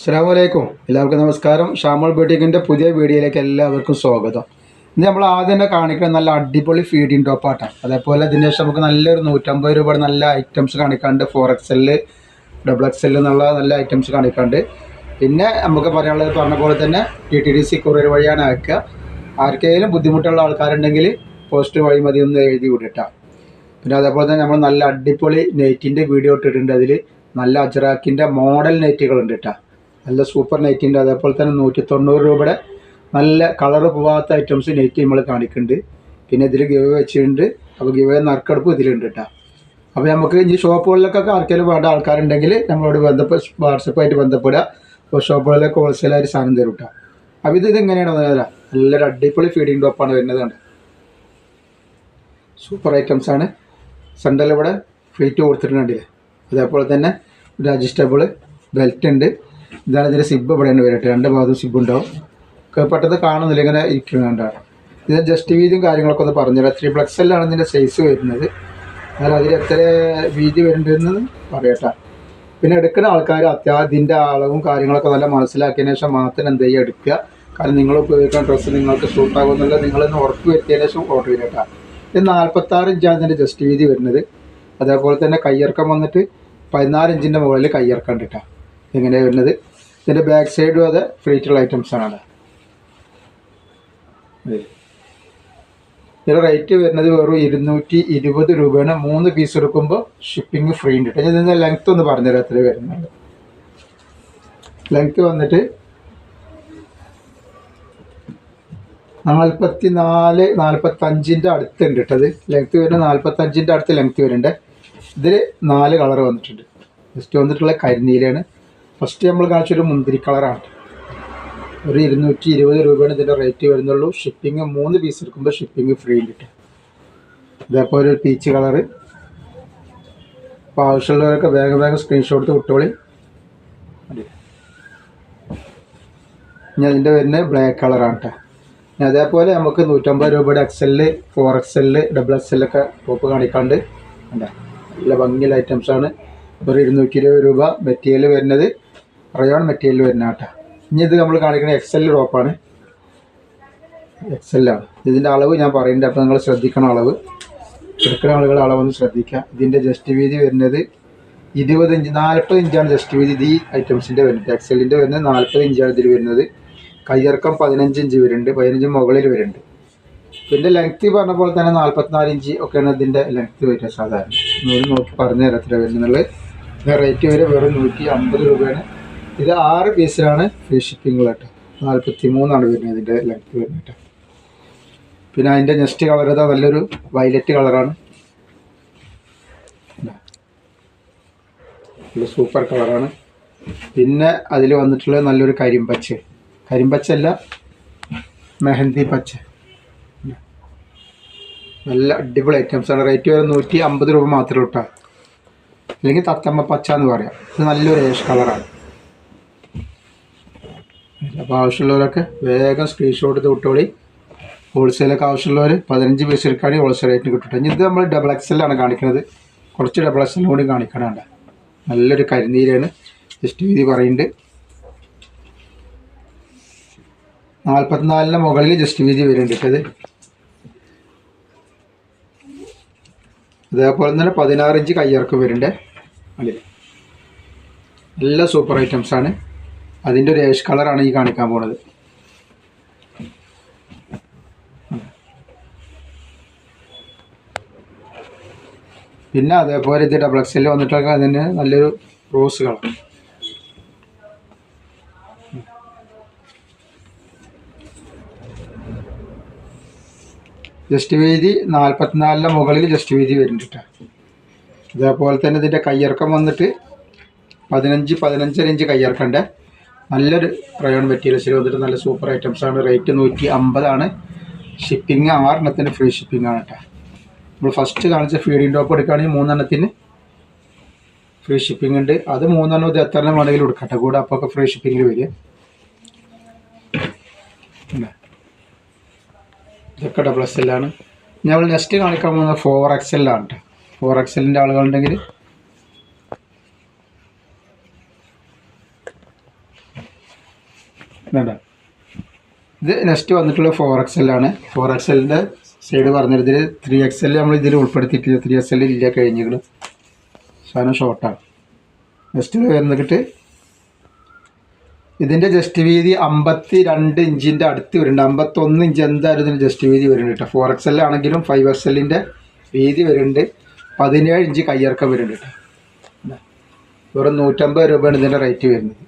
അസ്സാമലൈക്കും എല്ലാവർക്കും നമസ്കാരം. ഷാമോൾ ബ്യൂട്ടിക്കിന്റെ പുതിയ വീഡിയോയിലേക്ക് എല്ലാവർക്കും സ്വാഗതം. ഇന്ന് നമ്മൾ ആദ്യം തന്നെ കാണിക്കുന്നത് നല്ല അടിപൊളി ഫീഡിങ് ടോപ്പാട്ടാണ് അതേപോലെ ഇതിന് ശേഷം നമുക്ക് നല്ലൊരു നൂറ്റമ്പത് രൂപയുടെ നല്ല ഐറ്റംസ് കാണിക്കാണ്ട് ഫോർ എക്സെൽ ഡബിൾ എക്സെൽ എന്നുള്ള നല്ല ഐറ്റംസ് കാണിക്കാണ്ട് പിന്നെ നമുക്ക് പറയാനുള്ളത് പറഞ്ഞ പോലെ തന്നെ T T D C courier വഴിയാണ് അയക്കുക. ആർക്കെങ്കിലും ബുദ്ധിമുട്ടുള്ള ആൾക്കാരുണ്ടെങ്കിൽ പോസ്റ്റ് വഴി മതി ഒന്ന് എഴുതി വിടട്ടാം പിന്നെ അതേപോലെ തന്നെ നമ്മൾ നല്ല അടിപൊളി നെറ്റിന്റെ വീഡിയോ ഇട്ടിട്ടുണ്ട് അതിൽ നല്ല അജറാക്കിന്റെ മോഡൽ നെറ്റുകളുണ്ട് കേട്ടോ നല്ല സൂപ്പർ നൈറ്റിന്റെ അതേപോലെ തന്നെ നൂറ്റി തൊണ്ണൂറ് രൂപയുടെ നല്ല കളർ പോവാത്ത ഐറ്റംസ് നെറ്റ് നമ്മൾ കാണിക്കുന്നുണ്ട്. പിന്നെ ഇതിൽ ഗിവ് വെച്ചിട്ടുണ്ട്. അപ്പോൾ ഗിവ് നറുക്കെടുപ്പ് ഇതിലുണ്ട് കേട്ടോ. അപ്പോൾ നമുക്ക് ഇനി ഷോപ്പുകളിലൊക്കെ ആർക്കെങ്കിലും വേണ്ട ആൾക്കാരുണ്ടെങ്കിൽ നമ്മളോട് ബന്ധപ്പെട്ട് വാട്സപ്പായിട്ട് ബന്ധപ്പെടുക. അപ്പോൾ ഷോപ്പുകളിലൊക്കെ ഹോൾസെയിലായിട്ട് സാധനം തരും കേട്ടോ. അപ്പോൾ ഇത് ഇതെങ്ങനെയാണ് വന്നത് നല്ലൊരു അടിപൊളി ഫീഡിങ് ടോപ്പാണ് വരുന്നത് കണ്ട്? സൂപ്പർ ഐറ്റംസ് ആണ്. സെൻട്രൽ ഇവിടെ ഫീറ്റ് കൊടുത്തിട്ടുണ്ടെങ്കിൽ അതേപോലെ തന്നെ ഒരു അഡ്ജസ്റ്റബിൾ ബെൽറ്റ് ഉണ്ട്. ഇതാണ് ഇതിന്റെ സിബ് ഇവിടെയാണ് വരട്ടെ. രണ്ട് ഭാഗത്തും സിബ് ഉണ്ടാവും. പെട്ടെന്ന് കാണുന്നില്ല ഇങ്ങനെ ഇരിക്കുന്നുണ്ടാണ് ഇതിന്റെ ജസ്റ്റ് വീതിയും കാര്യങ്ങളൊക്കെ ഒന്ന് പറഞ്ഞുതരാം. ത്രീ പ്ലക്സെല്ലാണ് ഇതിന്റെ സൈസ് വരുന്നത്. എന്നാൽ അതിൽ എത്ര വീതി വരുന്നുണ്ടെന്ന് പറയട്ടെ. പിന്നെ എടുക്കുന്ന ആൾക്കാർ അത്യാവശ്യത്തിന്റെ അളവും കാര്യങ്ങളൊക്കെ നല്ല മനസ്സിലാക്കിയതിന് ശേഷം മാത്രം എന്ത് ചെയ്യുക? എടുക്കുക. കാരണം നിങ്ങൾ ഉപയോഗിക്കുന്ന ഡ്രസ്സ് നിങ്ങൾക്ക് സൂട്ടാകുന്നില്ല നിങ്ങളൊന്ന് ഉറപ്പ് വരുത്തിയതിന് ശേഷം ഓർഡർ ചെയ്യട്ടാ ഇത് നാൽപ്പത്താറ് ഇഞ്ചാണ് ഇതിന്റെ ജസ്റ്റ് വീതി വരുന്നത്. അതേപോലെ തന്നെ കയ്യിറക്കം വന്നിട്ട് പതിനാല് ഇഞ്ചിന്റെ മുകളിൽ കയ്യിറക്കം കണ്ടിട്ടാണ് എങ്ങനെയാണ് വരുന്നത്. ഇതിന്റെ ബാക്ക് സൈഡും അത് ഫ്രീറ്റുള്ള ഐറ്റംസ് ആണ് അവിടെ ഇതിന്റെ റേറ്റ് വരുന്നത് വെറും ഇരുന്നൂറ്റി ഇരുപത് രൂപയാണ്. മൂന്ന് പീസ് എടുക്കുമ്പോൾ ഷിപ്പിംഗ് ഫ്രീ ഉണ്ട് കേട്ടോ. ഞാൻ ഇതിന്റെ ലെങ്ത് ഒന്ന് പറഞ്ഞുതരാം എത്ര വരുന്നുണ്ട് ലെങ്ത് വന്നിട്ട് നാൽപ്പത്തി നാല് നാൽപ്പത്തഞ്ചിന്റെ അടുത്തുണ്ട് കേട്ടത് ലെങ്ത് വരുന്നത് നാൽപ്പത്തഞ്ചിന്റെ അടുത്ത് ലെങ്ത് വരുന്നുണ്ട്. ഇതിൽ നാല് കളർ വന്നിട്ടുണ്ട്. ജസ്റ്റ് വന്നിട്ടുള്ള കരിനീലയാണ്. ഫസ്റ്റ് നമ്മൾ കാണിച്ചൊരു മുന്തിരി കളറാണ് ഒരു ഇരുന്നൂറ്റി ഇരുപത് രൂപയാണ് ഇതിന്റെ റേറ്റ് വരുന്നുള്ളൂ. ഷിപ്പിംഗ് മൂന്ന് പീസ് എടുക്കുമ്പോൾ ഷിപ്പിംഗ് ഫ്രീ കിട്ടും. ഇതേപോലെ ഒരു പീച്ച് കളറ് അപ്പോൾ ആവശ്യമുള്ളവരൊക്കെ വേഗം വേഗം സ്ക്രീൻഷോട്ട് വിട്ടോളി. മതി. ഇനി അതിന്റെ വരുന്നത് ബ്ലാക്ക് കളറാണ് കേട്ടോ ഇനി അതേപോലെ നമുക്ക് നൂറ്റമ്പത് രൂപയുടെ എക്സെൽ ഫോർ എക്സെൽ ഡബിൾ എക്സെല്ലൊക്കെ ടോപ്പ് കാണിക്കാണ്ട്. ഉണ്ട് നല്ല ഭംഗിയുള്ള ഐറ്റംസാണ് ഒരു ഇരുന്നൂറ്റി ഇരുപത് രൂപ മെറ്റീരിയൽ വരുന്നത്. റയോൺ മെറ്റീരിയൽ വരുന്ന കേട്ടോ. ഇനി ഇത് നമ്മൾ കാണിക്കുന്ന എക്സെൽ ടോപ്പാണ് എക്സെല്ലാണ് ഇതിന്റെ അളവ് ഞാൻ പറയുന്നുണ്ട്. അപ്പോൾ നിങ്ങൾ ശ്രദ്ധിക്കണം അളവ്. എടുക്കുന്ന ആളുകൾ അളവൊന്ന് ശ്രദ്ധിക്കുക. ഇതിന്റെ ജസ്റ്റ് വീതി വരുന്നത് ഇരുപത് ഇഞ്ച് നാൽപ്പത് ഇഞ്ചാണ് ജസ്റ്റ് വീതി. ഈ ഐറ്റംസിന്റെ വരുന്നത്. എക്സലിന്റെ വരുന്നത് നാൽപ്പത് ഇഞ്ചാണ് ഇതിൽ വരുന്നത്. കയ്യിറക്കം പതിനഞ്ച് ഇഞ്ച് വരുന്നുണ്ട്. പതിനഞ്ച് മുകളിൽ വരുന്നുണ്ട്. ഇതിന്റെ ലെങ്ത് പറഞ്ഞ പോലെ തന്നെ നാൽപ്പത്തിനാല് ഇഞ്ച് ഒക്കെയാണ് ഇതിന്റെ ലെങ്ത്ത് വരിക സാധാരണ. നോക്കി പറഞ്ഞു തരാം എത്ര വരുന്നുള്ളത് റേറ്റ് വരെ വെറും നൂറ്റി അമ്പത് രൂപയാണ്. ഇത് ആറ് പീസിലാണ് ഫ്രീ ഷിപ്പിംഗ് കേട്ടോ. നാൽപ്പത്തി മൂന്നാണ് വരുന്നത് ഇതിന്റെ ലെങ്ത് വരുന്നത് പിന്നെ അതിന്റെ നെക്സ്റ്റ് കളർ ഇതാ നല്ലൊരു വയലറ്റ് കളറാണ് സൂപ്പർ കളറാണ് പിന്നെ അതിൽ വന്നിട്ടുള്ള നല്ലൊരു കരിമ്പച്ച. കരിമ്പച്ച അല്ല മെഹന്തി പച്ച. നല്ല അടിപൊളി ഐറ്റംസ് ആണ്. റേറ്റ് വരെ നൂറ്റി അമ്പത് രൂപ മാത്രമേ ഇട്ടാ. അല്ലെങ്കിൽ തത്തമ്മ പച്ച എന്ന് പറയാം. ഇത് നല്ലൊരു ഏഷ് കളറാണ് അപ്പോൾ ആവശ്യമുള്ളവരൊക്കെ വേഗം സ്ക്രീൻഷോട്ട് എടുത്ത് വിട്ടോളി. ഹോൾസെയിലൊക്കെ ആവശ്യമുള്ളവർ പതിനഞ്ച് പൈസക്കാണ് ഹോൾസെയിൽ റേറ്റിന് കിട്ടും ഇത് നമ്മൾ ഡബിൾ എക്സലാണ് കാണിക്കുന്നത് കുറച്ച് ഡബിൾ എക്സലും കൂടി കാണിക്കണുണ്ട് നല്ലൊരു കരിനീരാണ് ജസ്റ്റ് വീതി പറയുന്നുണ്ട് നാൽപ്പത്തിനാലിന് മുകളിൽ ജസ്റ്റ് വീതി വരുന്നുണ്ട് ഇത്. അതേപോലെ തന്നെ പതിനാറ് ഇഞ്ച് കയ്യിറക്കം വരുന്നുണ്ട് അല്ലേ? നല്ല സൂപ്പർ ഐറ്റംസ് ആണ്. അതിന്റെ ഒരു ഏഷ് കളറാണ് ഈ കാണിക്കാൻ പോണത്. പിന്നെ അതേപോലെ ഇത് ഡബിൾ എക്സ് എൽ വന്നിട്ടൊക്കെ അതിന് നല്ലൊരു റോസ് കളർ ജസ്റ്റ് വീതി നാൽപ്പത്തിനാലിന്റെ മുകളിൽ ജസ്റ്റ് വീതി വരുന്നുണ്ട്. ഇതേപോലെ തന്നെ ഇതിന്റെ കയ്യിറക്കം വന്നിട്ട് പതിനഞ്ച് പതിനഞ്ചര ഇഞ്ച് കയ്യിറക്കണ്ട് നല്ലൊരു റയോൺ മെറ്റീരിയൽസിൽ വന്നിട്ട് നല്ല സൂപ്പർ ഐറ്റംസ് ആണ്. റേറ്റ് നൂറ്റി അമ്പതാണ് ഷിപ്പിംഗ് ആറെണ്ണത്തിന് ഫ്രീ ഷിപ്പിംഗ് ആണ് കേട്ടോ നമ്മൾ ഫസ്റ്റ് കാണിച്ച ഫീഡിംഗ് ടോപ്പ് എടുക്കുകയാണെങ്കിൽ മൂന്നെണ്ണത്തിന് ഫ്രീ ഷിപ്പിംഗ് ഉണ്ട്. അത് മൂന്നെണ്ണം ഇത് എത്ര എണ്ണം വേണമെങ്കിലും എടുക്കട്ടെ കൂടെ അപ്പോൾ ഒക്കെ ഫ്രീ ഷിപ്പിംഗിൽ വരിക? ഇതൊക്കെ ഡബിൾ എസ് എല്ലാണ് ഞങ്ങൾ നെക്സ്റ്റ് കാണിക്കാൻ പോകുന്നത് ഫോർ എക്സ് എല്ലാണ് കേട്ടോ ഫോർ എക്സലിന്റെ ആളുകളുണ്ടെങ്കിൽ വേണ്ട ഇത് നെക്സ്റ്റ് വന്നിട്ടുള്ള ഫോർ എക്സ് എൽ ആണ്. ഫോർ എക്സ് എല്ലിന്റെ സൈഡ് പറഞ്ഞത് ഇതിൽ ത്രീ എക്സ് എൽ നമ്മൾ ഇതിൽ ഉൾപ്പെടുത്തിയിട്ടില്ല. ത്രീ എക്സ് എൽ ഇല്ല കഴിഞ്ഞിട്ട് സാധനം ഷോർട്ടാണ് നെക്സ്റ്റ് വരുന്നിട്ട് ഇതിന്റെ ജസ്റ്റ് വീതി അമ്പത്തി രണ്ട് ഇഞ്ചിന്റെ അടുത്ത് വരുന്നുണ്ട്. അമ്പത്തൊന്ന് ഇഞ്ച് എന്തായാലും ഇതിന് ജസ്റ്റ് വീതി വരുന്നുണ്ട് കേട്ടോ. ഫോർ എക്സ് എൽ ആണെങ്കിലും ഫൈവ് എക്സ് എല്ലിന്റെ വീതി വരുന്നുണ്ട്. പതിനേഴ് ഇഞ്ച് കയ്യിറക്കം വരുന്നുണ്ട് കേട്ടോ. വെറും നൂറ്റമ്പത് രൂപയാണ് ഇതിന്റെ റേറ്റ് വരുന്നത്.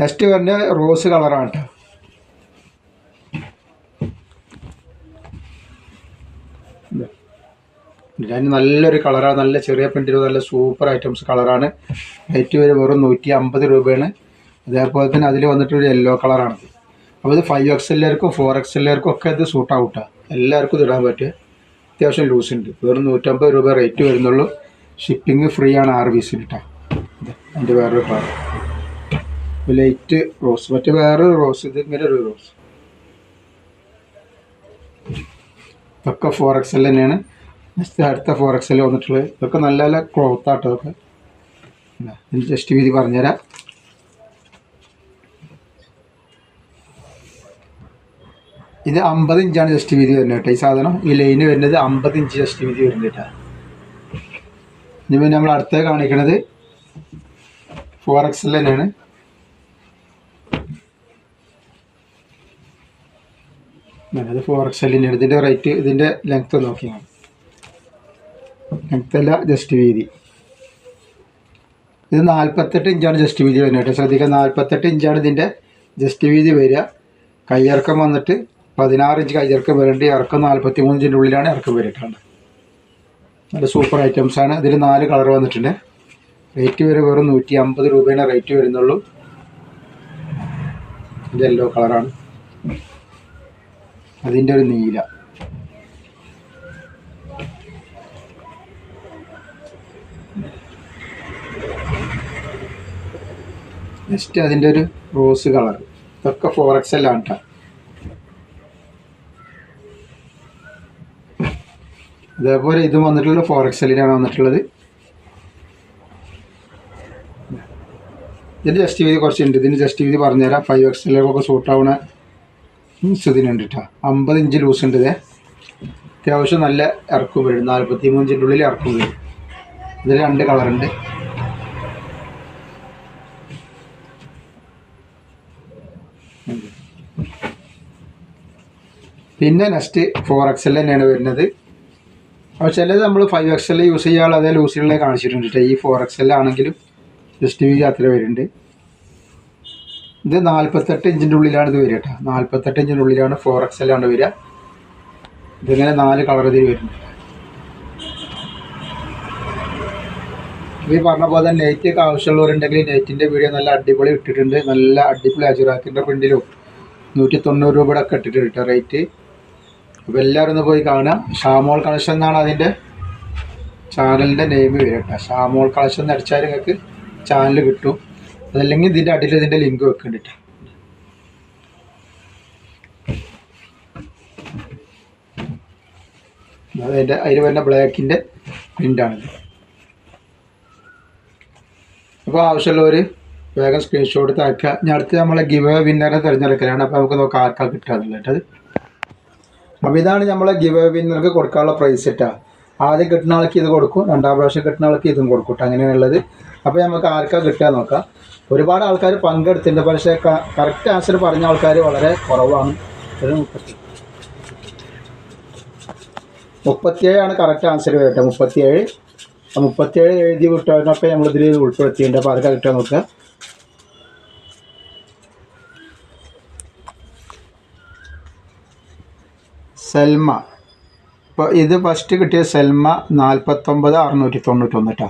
നെക്സ്റ്റ് വരുന്ന റോസ് കളറാണ് കേട്ടോ. ഇതിന് നല്ലൊരു കളറാണ് നല്ല ചെറിയ പ്രിന്റിൽ നല്ല സൂപ്പർ ഐറ്റംസ് കളറാണ് റേറ്റ് വരെ വെറും നൂറ്റി അമ്പത് രൂപയാണ്. അതേപോലെ തന്നെ അതിൽ വന്നിട്ട് ഒരു യെല്ലോ കളറാണ് അപ്പോൾ ഇത് ഫൈവ് എക്സ് എല്ലാവർക്കും ഫോർ എക്സ് എല്ലാവർക്കും ഒക്കെ ഇത് സൂട്ട് ഔട്ടാണ് എല്ലാവർക്കും ഇടാൻ പറ്റുക അത്യാവശ്യം ലൂസ് ഉണ്ട്. വെറും നൂറ്റമ്പത് രൂപ റേറ്റ് വരുന്നുള്ളൂ. ഷിപ്പിംഗ് ഫ്രീ ആണ് ആറ് പീസിന് കേട്ടോ അതിന്റെ വേറൊരു കളർ ലൈറ്റ് റോസ് മറ്റേ വേറൊരു റോസ് ഇത് ഇങ്ങനെ ഒരു റോസ് ഇതൊക്കെ ഫോർ എക്സ് എൽ തന്നെയാണ്. നെക്സ്റ്റ് അടുത്ത ഫോർ എക്സ് എൽ വന്നിട്ടുള്ളത്. ഇതൊക്കെ നല്ല നല്ല ക്ലോത്ത് ആട്ടോ ഇതൊക്കെ. ജസ്റ്റ് വീതി പറഞ്ഞുതരാം. ഇത് അമ്പത് ഇഞ്ചാണ് ജസ്റ്റ് വീതി വരുന്നത് കേട്ടോ ഈ സാധനം. ഈ ലൈന് വരുന്നത് അമ്പത് ഇഞ്ച് ജസ്റ്റ് വീതി വരുന്നത് കേട്ടോ. ഇനി പിന്നെ നമ്മൾ അടുത്ത കാണിക്കണത് ഫോർ എക്സ് എൽ തന്നെയാണ്. അത് ഫോർ എക്സ് എല്ലിന്റെ ഇതിന്റെ റേറ്റ് ഇതിന്റെ ലെങ്ത്ത് നോക്കി ലെങ്ത്ത് അല്ല ജസ്റ്റ് വീതി. ഇത് നാൽപ്പത്തെട്ട് ഇഞ്ചാണ് ജസ്റ്റ് വീതി വരുന്നത് കേട്ടോ. ശ്രദ്ധിക്കുക നാൽപ്പത്തെട്ട് ഇഞ്ചാണ് ഇതിന്റെ ജസ്റ്റ് വീതി വരിക. കയ്യിറക്കം വന്നിട്ട് പതിനാറ് ഇഞ്ച് കയ്യിറക്കം വരേണ്ടി. ഇറക്കം നാൽപ്പത്തി മൂന്ന് ഇഞ്ചിന്റെ ഉള്ളിലാണ് ഇറക്കം വരിട്ടുണ്ട് നല്ല സൂപ്പർ ഐറ്റംസ് ആണ്. ഇതിൽ നാല് കളർ വന്നിട്ടുണ്ട്. റേറ്റ് വരെ വെറും നൂറ്റി അമ്പത് രൂപയാണ് റേറ്റ് വരുന്നുള്ളൂ യെല്ലോ കളറാണ് അതിന്റെ ഒരു നീല. നെക്സ്റ്റ് അതിന്റെ ഒരു റോസ് കളർ ഇതൊക്കെ ഫോർ എക്സ് എൽ ആണ് അതേപോലെ ഇതും വന്നിട്ടുള്ളത് ഫോർ എക്സ് എല്ലിനാണ് വന്നിട്ടുള്ളത്. ഇതിന്റെ ജസ്റ്റ് വീതി കുറച്ചുണ്ട്. ഇതിന് ജസ്റ്റ് വീതി പറഞ്ഞുതരാം. ഫൈവ് എക്സ് എല്ലൊക്കെ സൂട്ട് ആവുന്ന മീൻസ് ഇതിനുണ്ട് കേട്ടോ അമ്പത് ഇഞ്ച് ലൂസ് ഉണ്ട് ഇതേ. അത്യാവശ്യം നല്ല ഇറക്കും വരും. നാൽപ്പത്തി മൂന്നിന്റെ ഉള്ളിൽ ഇറക്കും വരും. ഇതിൽ രണ്ട് കളറുണ്ട് പിന്നെ നെക്സ്റ്റ് ഫോർ എക്സ് എൽ തന്നെയാണ് വരുന്നത്. അപ്പോൾ ചിലത് നമ്മൾ ഫൈവ് എക്സ് എൽ യൂസ് ചെയ്യാനുള്ള അതേ ലൂസിലുള്ള കാണിച്ചിട്ടുണ്ട് ഈ ഫോർ എക്സ് എൽ ആണെങ്കിലും ജസ്റ്റ് വി അത്ര വരുന്നുണ്ട്. ഇത് നാൽപ്പത്തെട്ട് ഇഞ്ചിന്റെ ഉള്ളിലാണ് ഇത് വരിക കേട്ടോ നാൽപ്പത്തെട്ട് ഇഞ്ചിന്റെ ഉള്ളിലാണ് ഫോർ എക്സ് എല്ലാണ്ട് വരിക ഇതിങ്ങനെ നാല് കളർ ഇതിൽ വരുന്നുണ്ട് ഈ പറഞ്ഞ പോലെ തന്നെ നെയ്റ്റൊക്കെ ആവശ്യമുള്ളവരുണ്ടെങ്കിൽ നെയ്റ്റിന്റെ വീഡിയോ നല്ല അടിപൊളി ഇട്ടിട്ടുണ്ട്. നല്ല അടിപൊളി അജുറാക്കിന്റെ പ്രിന്റിലും നൂറ്റി തൊണ്ണൂറ് രൂപയുടെ ഒക്കെ ഇട്ടിട്ടുണ്ട് കേട്ടോ റേറ്റ് അപ്പോൾ എല്ലാവരും ഒന്ന് പോയി കാണാം ഷാമോൾ കളക്ഷൻ എന്നാണ് അതിന്റെ ചാനലിന്റെ നെയിം വരിക കേട്ടോ ഷാമോൾ കളക്ഷൻ എന്ന് അടിച്ചാൽ നിങ്ങൾക്ക് ചാനൽ കിട്ടും. അതല്ലെങ്കിൽ ഇതിന്റെ അടിയിൽ ഇതിന്റെ ലിങ്ക് വെക്കുന്നുണ്ട് അതിന്റെ അതിൽ വരുന്ന ബ്ലാക്കിന്റെ പ്രിന്റാണിത് അപ്പോൾ ആവശ്യമുള്ളവർ വേഗം സ്ക്രീൻഷോട്ട് താക്കുക ഞാൻ അടുത്ത് നമ്മളെ ഗിവ് വിന്നറെ തിരഞ്ഞെടുക്കലാണ്. അപ്പോൾ നമുക്ക് നോക്കാം ആർക്കാ കിട്ടുക എന്നുള്ളത് അപ്പോൾ ഇതാണ് നമ്മളെ ഗിവ് വിന്നർക്ക് കൊടുക്കാനുള്ള പ്രൈസ് ഇട്ടാ ആദ്യം കിട്ടുന്ന ആൾക്ക് ഇത് കൊടുക്കും. രണ്ടാം പ്രാവശ്യം കിട്ടുന്ന ആൾക്ക് ഇതും കൊടുക്കും. അങ്ങനെയാണുള്ളത്. അപ്പോൾ നമുക്ക് ആർക്കാ കിട്ടുക നോക്കാം. ഒരുപാട് ആൾക്കാർ പങ്കെടുത്തിട്ടുണ്ട്. പക്ഷേ കറക്റ്റ് ആൻസർ പറഞ്ഞ ആൾക്കാർ വളരെ കുറവാണ്. ഒരു മുപ്പത്തി മുപ്പത്തിയേഴാണ് കറക്റ്റ് ആൻസർ വരട്ടെ മുപ്പത്തിയേഴ്. മുപ്പത്തിയേഴ് എഴുതി വിട്ടതിനൊക്കെ നമ്മളിതിൽ ഉൾപ്പെടുത്തിയിട്ടുണ്ട്. അപ്പോൾ ആർക്കാ കിട്ടുക നോക്കുക സെൽമ. ഇപ്പോൾ ഇത് ഫസ്റ്റ് കിട്ടിയ സെൽമ നാൽപ്പത്തൊമ്പത് അറുന്നൂറ്റി തൊണ്ണൂറ്റൊന്ന് കേട്ടോ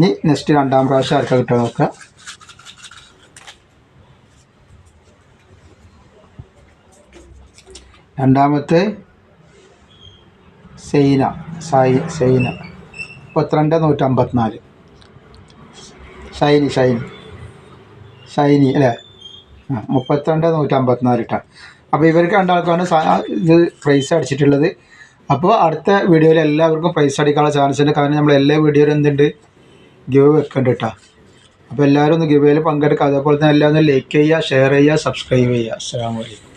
ഇനി നെക്സ്റ്റ് രണ്ടാം പ്രാവശ്യം ആർക്കാ കിട്ടുക നോക്കുക. രണ്ടാമത്തെ സൈന സായി സൈന. മുപ്പത്തിരണ്ട് നൂറ്റമ്പത്തിനാല്. ഷൈനി ഷൈനി. ഷൈനി അല്ലേ? മുപ്പത്തിരണ്ട് നൂറ്റമ്പത്തിനാല് ഇട്ടാണ്. അപ്പോൾ ഇവർക്ക് രണ്ടാൾക്കാണ് ഇത് പ്രൈസ് അടിച്ചിട്ടുള്ളത്. അപ്പോൾ അടുത്ത വീഡിയോയിൽ എല്ലാവർക്കും പ്രൈസ് അടിക്കാനുള്ള ചാൻസ് ഉണ്ട്. കാരണം നമ്മൾ എല്ലാ വീഡിയോയിലും എന്തുണ്ട്? ഗിവ് വെക്കുന്നുണ്ട് കേട്ടോ അപ്പോൾ എല്ലാവരും ഒന്ന് ഗിവയിൽ പങ്കെടുക്കുക അതേപോലെ തന്നെ എല്ലാവരും ലൈക്ക് ചെയ്യുക ഷെയർ ചെയ്യുക സബ്സ്ക്രൈബ് ചെയ്യുക. അസ്സാം വലൈക്കും